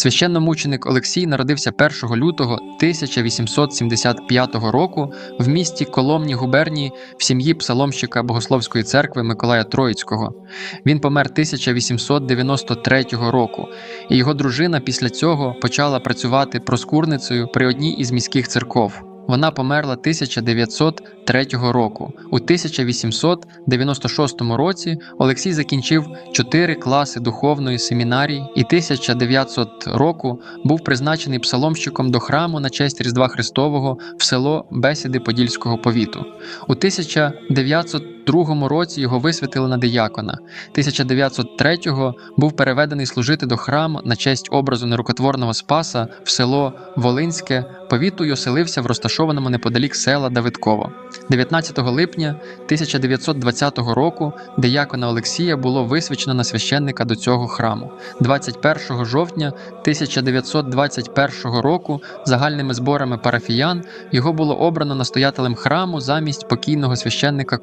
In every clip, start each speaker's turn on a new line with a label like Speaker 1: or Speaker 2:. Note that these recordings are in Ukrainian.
Speaker 1: Священномученик Олексій народився 1 лютого 1875 року в місті Коломні губернії в сім'ї псаломщика Богословської церкви Миколая Троїцького. Він помер 1893 року, і його дружина після цього почала працювати проскурницею при одній із міських церков. Вона померла 1903 року. У 1896 році Олексій закінчив чотири класи духовної семінарії і 1900 року був призначений псаломщиком до храму на честь Різдва Христового в село Бесіди Подільського повіту. У 1902 році його висвятили на диякона. 1903-го був переведений служити до храму на честь образу нерукотворного Спаса в село Волинське повіту й оселився в розташованому неподалік села Давидково. 19 липня 1920 року диякона Олексія було висвячено на священника до цього храму. 21 жовтня 1921 року загальними зборами парафіян його було обрано настоятелем храму замість покійного священника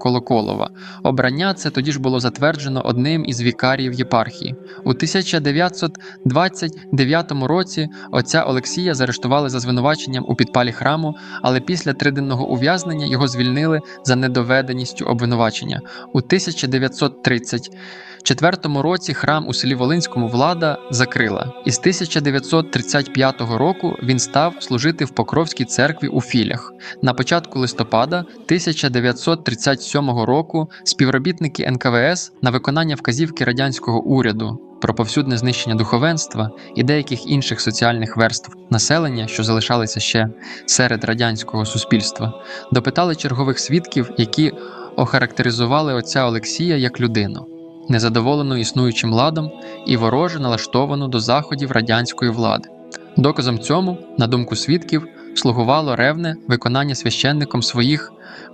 Speaker 1: Колоколова. Обрання це тоді ж було затверджено одним із вікаріїв єпархії. У 1929 році отця Олексія заарештували за звинуваченням у підпалі храму, але після триденного ув'язнення його звільнили за недоведеністю обвинувачення. У 1934 році храм у селі Волинському влада закрила, і з 1935 року він став служити в Покровській церкві у Філях. На початку листопада 1937 року співробітники НКВС на виконання вказівки радянського уряду про повсюдне знищення духовенства і деяких інших соціальних верств населення, що залишалися ще серед радянського суспільства, допитали чергових свідків, які охарактеризували отця Олексія як людину, незадоволену існуючим ладом і вороже налаштовану до заходів радянської влади. Доказом цьому, на думку свідків, слугувало ревне виконання священником своїх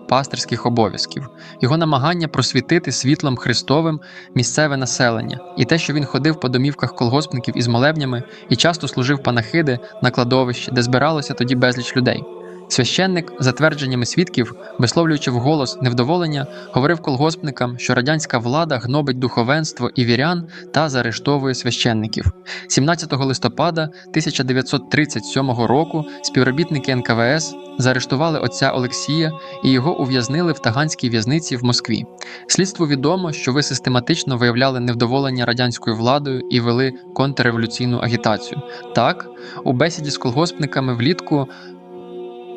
Speaker 1: пастирських обов'язків, його намагання просвітити світлом Христовим місцеве населення, і те, що він ходив по домівках колгоспників із молебнями і часто служив панахиди на кладовищі, де збиралося тоді безліч людей. Священник, за твердженнями свідків, висловлюючи вголос невдоволення, говорив колгоспникам, що радянська влада гнобить духовенство і вірян та заарештовує священників. 17 листопада 1937 року співробітники НКВС заарештували отця Олексія і його ув'язнили в Таганській в'язниці в Москві. Слідству відомо, що ви систематично виявляли невдоволення радянською владою і вели контрреволюційну агітацію. Так, у бесіді з колгоспниками влітку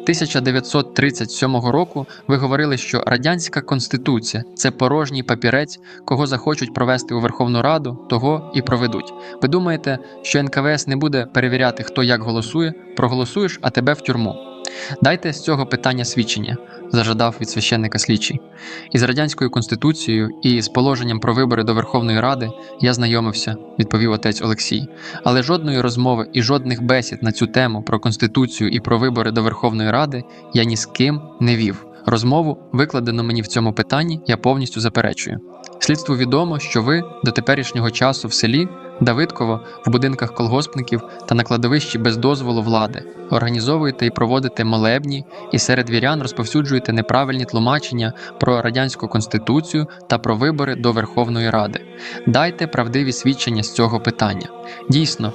Speaker 1: 1937 року ви говорили, що радянська конституція це порожній папірець, кого захочуть провести у Верховну Раду, того і проведуть. Ви думаєте, що НКВС не буде перевіряти, хто як голосує, проголосуєш, а тебе в тюрму. Дайте з цього питання свідчення, зажадав від священника слідчий. Із радянською конституцією і з положенням про вибори до Верховної Ради я знайомився, відповів отець Олексій. Але жодної розмови і жодних бесід на цю тему про конституцію і про вибори до Верховної Ради я ні з ким не вів. Розмову, викладену мені в цьому питанні, я повністю заперечую. Слідству відомо, що ви до теперішнього часу в селі Давидково в будинках колгоспників та на кладовищі без дозволу влади організовуєте і проводите молебні, і серед вірян розповсюджуєте неправильні тлумачення про радянську конституцію та про вибори до Верховної Ради. Дайте правдиві свідчення з цього питання. Дійсно.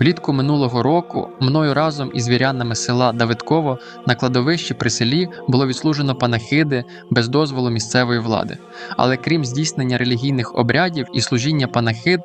Speaker 1: Влітку минулого року мною разом із вірянами села Давидково на кладовищі при селі було відслужено панахиди без дозволу місцевої влади. Але крім здійснення релігійних обрядів і служіння панахид,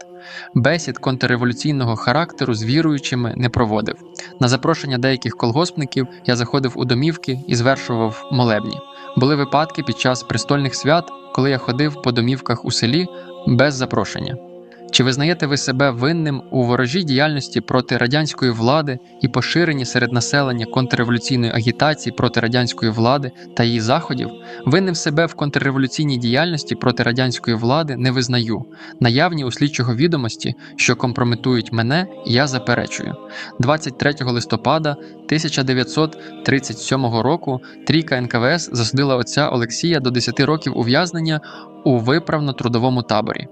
Speaker 1: бесід контрреволюційного характеру з віруючими не проводив. На запрошення деяких колгоспників я заходив у домівки і звершував молебні. Були випадки під час престольних свят, коли я ходив по домівках у селі без запрошення. Чи визнаєте ви себе винним у ворожій діяльності проти радянської влади і поширенні серед населення контрреволюційної агітації проти радянської влади та її заходів? Винним себе в контрреволюційній діяльності проти радянської влади не визнаю. Наявні у слідчого відомості, що компрометують мене, я заперечую. 23 листопада 1937 року трійка НКВС засудила отця Олексія до 10 років ув'язнення у виправно-трудовому таборі.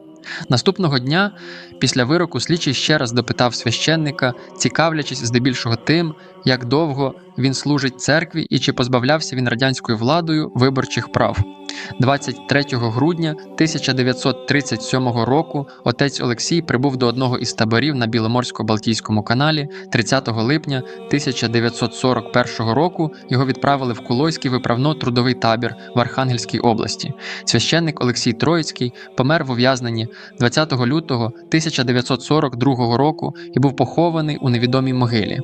Speaker 1: Наступного дня, після вироку, слідчий ще раз допитав священника, цікавлячись здебільшого тим, як довго він служить церкві і чи позбавлявся він радянською владою виборчих прав. 23 грудня 1937 року отець Олексій прибув до одного із таборів на Біломорсько-Балтійському каналі. 30 липня 1941 року його відправили в Кулойський виправно-трудовий табір в Архангельській області. Священник Олексій Троїцький помер в ув'язненні 20 лютого 1942 року і був похований у невідомій могилі.